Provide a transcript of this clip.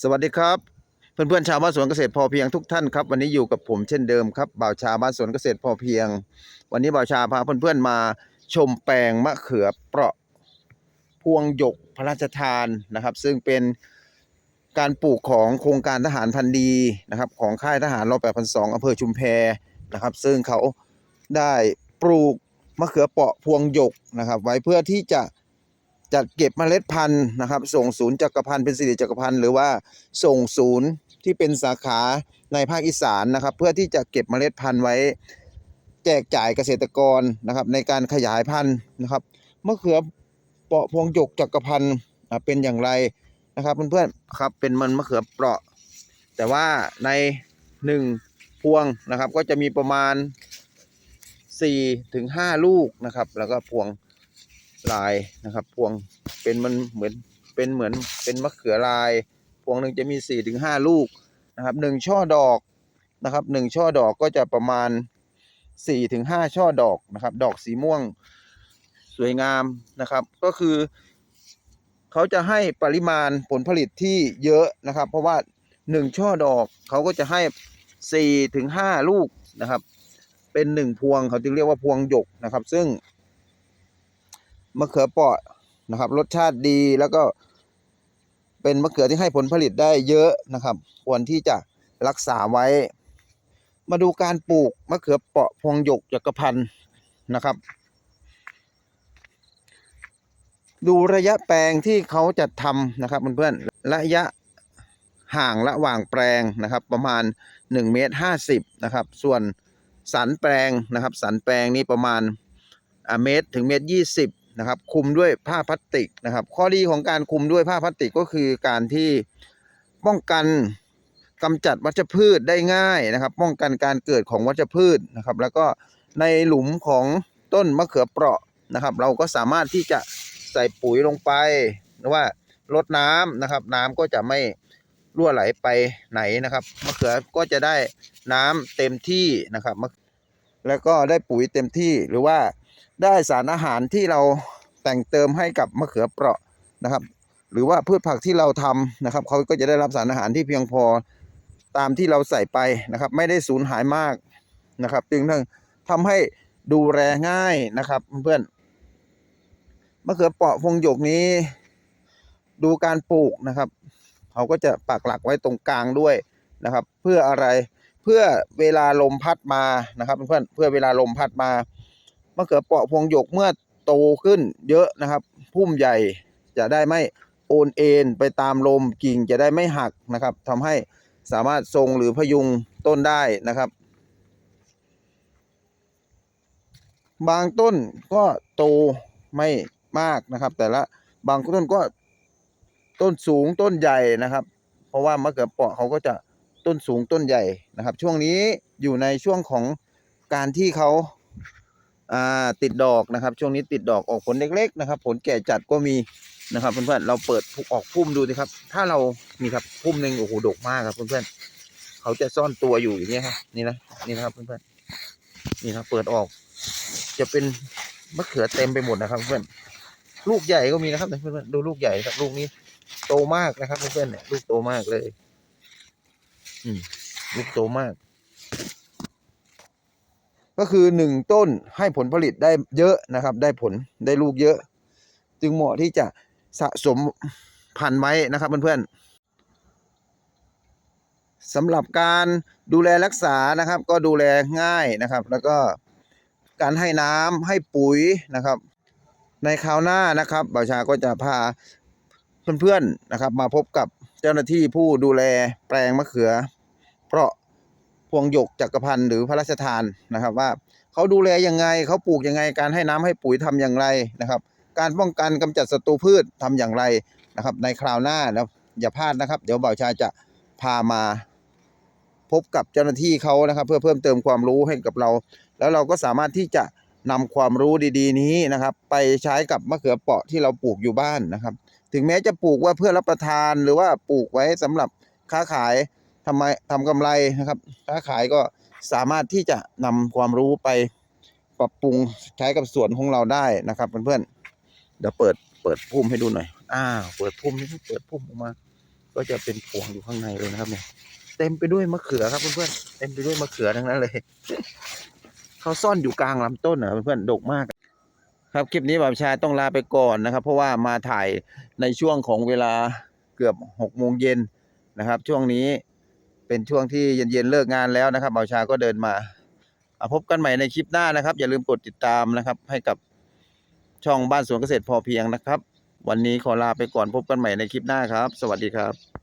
สวัสดีครับ เพื่อนๆชาวบ้านสวนเกษตรพอเพียงทุกท่านครับ วันนี้อยู่กับผมเช่นเดิมครับบ่าวชาบ้านสวนเกษตรพอเพียง วันนี้บ่าวชาพาเพื่อนๆมาชมแปลงมะเขือเปราะพวงหยกพระราชทานนะครับ ซึ่งเป็นการปลูกของโครงการทหารพันธ์ดีนะครับ ของค่ายทหารรอแปดพันสองอำเภอชุมแพนะครับ ซึ่งเขาได้ปลูกมะเขือเปราะพวงหยกนะครับ ไว้เพื่อที่จะ จัดเก็บเมล็ดพันธุ์นะครับ ส่งศูนย์จักรพันธ์เป็นสิริจักรพันธ์หรือว่าส่งศูนย์ที่เป็นสาขาในภาคอีสานนะครับ เพื่อที่จะเก็บเมล็ดพันธุ์ไว้ แจกจ่ายเกษตรกรนะครับ ในการขยายพันธุ์นะครับมะเขือเปราะพวงหยกจักรพันธ์เป็นอย่างไรนะครับเพื่อนๆครับเป็นมันมะเขือเปราะ แต่ว่าในหนึ่งพวงนะครับ ก็จะมีประมาณ4ถึง5ลูกนะครับ แล้วก็พวง ลายนะครับ พวงเป็นมันเหมือนเป็นเหมือนเป็นมะเขือลาย พวงหนึ่งจะมี4ถึง5ลูกนะครับหนึ่งช่อดอกนะครับหนึ่งช่อดอกก็จะประมาณ4ถึง5ช่อดอกนะครับ ดอกสีม่วงสวยงามนะครับ ก็คือ เขาจะให้ปริมาณผลผลิตที่เยอะนะครับ เพราะว่าหนึ่งช่อดอกเขาก็จะให้สี่ถึงห้าลูกนะครับ เป็นหนึ่งพวงเขาจึงเรียกว่าพวงหยกนะครับ ซึ่ง มะเขือเปาะนะครับ รสชาติดีแล้วก็ เป็นมะเขือที่ให้ผลผลิตได้เยอะนะครับ ควรที่จะรักษาไว้ มาดูการปลูกมะเขือเปาะพวงหยกจักรพันธ์นะครับ ดูระยะแปลงที่เขาจะทำนะครับเพื่อนๆระยะห่างระหว่างแปลงนะครับ ประมาณ1เมตร50นะครับ ส่วนสันแปลงนะครับ สันแปลงนี้ประมาณเมตรถึงเมตร20 นะครับคุมด้วยผ้าพลาสติกนะครับ ข้อดีของการคุมด้วยผ้าพลาสติกก็คือการที่ป้องกันกำจัดวัชพืชได้ง่ายนะครับ ป้องกันการเกิดของวัชพืชนะครับ แล้วก็ในหลุมของต้นมะเขือเปราะนะครับ เราก็สามารถที่จะใส่ปุ๋ยลงไป หรือว่ารดน้ำนะครับ น้ำก็จะไม่รั่วไหลไปไหนนะครับมะเขือก็จะได้น้ำเต็มที่นะครับแล้วก็ได้ปุ๋ยเต็มที่หรือว่า ได้สารอาหารที่เราแต่งเติมให้กับมะเขือเปราะนะครับ หรือว่าพืชผักที่เราทำนะครับเขาก็จะได้รับสารอาหารที่เพียงพอตามที่เราใส่ไปนะครับ ไม่ได้สูญหายมากนะครับ จึงทั้งทำให้ดูแลง่ายนะครับเพื่อนมะเขือเปราะพวงหยกนี้ ดูการปลูกนะครับเขาก็จะปักหลักไว้ตรงกลางด้วยนะครับ เพื่ออะไรเพื่อเวลาลมพัดมานะครับเพื่อนเพื่อเวลาลมพัดมา มะเขือเปราะพวงหยกเมื่อโตขึ้นเยอะนะครับ พุ่มใหญ่จะได้ไม่โอนเอ็นไปตามลมกิ่งจะได้ไม่หักนะครับทำให้สามารถทรงหรือพยุงต้นได้นะครับ บางต้นก็โตไม่มากนะครับ แต่ละบางต้นก็ต้นสูงต้นใหญ่นะครับ เพราะว่ามะเขือเปราะเขาก็จะต้นสูงต้นใหญ่นะครับ ช่วงนี้อยู่ในช่วงของการที่เขา อ่าติดดอกนะครับ ช่วงนี้ติดดอกออกผลเล็กๆนะครับ ผลแก่จัดก็มีนะครับ เพื่อนๆเราเปิดออกพุ่มดูสิครับ ถ้าเรามีครับพุ่มหนึ่งโอ้โหดกมากครับเพื่อนๆเขาจะซ่อนตัวอยู่อย่างนี้ยครับนี่นะนี่นะครับเพื่อนๆนี่ครับ เปิดออก จะเป็นมะเขือเต็มไปหมดนะครับ เพื่อนลูกใหญ่ก็มีนะครับเพื่อนๆดูลูกใหญ่ครับ ลูกนี้โตมากนะครับเพื่อนๆเนี่ยลูกโตมากเลย อืมลูกโตมาก ก็คือหนึ่งต้นให้ผลผลิตได้เยอะนะครับ ได้ผลได้ลูกเยอะ จึงเหมาะที่จะสะสมพันธุ์ไว้นะครับเพื่อนๆสำหรับการดูแลรักษานะครับ ก็ดูแลง่ายนะครับ แล้วก็การให้น้ำให้ปุ๋ยนะครับ ในคราวหน้านะครับบ่าวชาก็จะพาเพื่อนๆนะครับ มาพบกับเจ้าหน้าที่ผู้ดูแลแปลงมะเขือเพราะ พวงหยกจักรพันธ์หรือพระราชทานนะครับว่าเขาดูแลยังไงเขาปลูกยังไง การให้น้ำให้ปุ๋ยทำอย่างไรนะครับ การป้องกันกำจัดศัตรูพืชทำอย่างไรนะครับ ในคราวหน้าแล้วอย่าพลาดนะครับ เดี๋ยวบ่าวชายจะพามาพบกับเจ้าหน้าที่เขานะครับ เพื่อเพิ่มเติมความรู้ให้กับเรา แล้วเราก็สามารถที่จะนำความรู้ดีๆ นี้นะครับ ไปใช้กับมะเขือเปราะที่เราปลูกอยู่บ้านนะครับ ถึงแม้จะปลูกว่าเพื่อรับประทานหรือว่าปลูกไว้สำหรับค้าขาย ทำไมทำกำไรนะครับค้าขายก็สามารถที่จะนำความรู้ไปปรับปรุงใช้กับสวนของเราได้นะครับเพื่อนๆเดี๋ยวเปิดเปิดพุ่มให้ดูหน่อยอ้าวเปิดพุ่มนี่เปิดพุ่มออกมา ก็จะเป็นพวงอยู่ข้างในเลยนะครับเนี่ยเต็มไปด้วยมะเขือครับเพื่อนๆเต็มไปด้วยมะเขือทั้งนั้นเลยเขาซ่อนอยู่กลางลำต้นนะเพื่อนๆดกมากครับคลิปนี้บ่าวชาต้องลาไปก่อนนะครับ เพราะว่ามาถ่ายในช่วงของเวลาเกือบหกโมงเย็นนะครับ ช่วงนี้ เป็นช่วงที่เย็นๆเลิกงานแล้วนะครับเบาชาก็เดินมาอะพบกันใหม่ในคลิปหน้านะครับ อย่าลืมกดติดตามนะครับ ให้กับช่องบ้านสวนเกษตรพอเพียงนะครับ วันนี้ขอลาไปก่อนพบกันใหม่ในคลิปหน้าครับ สวัสดีครับ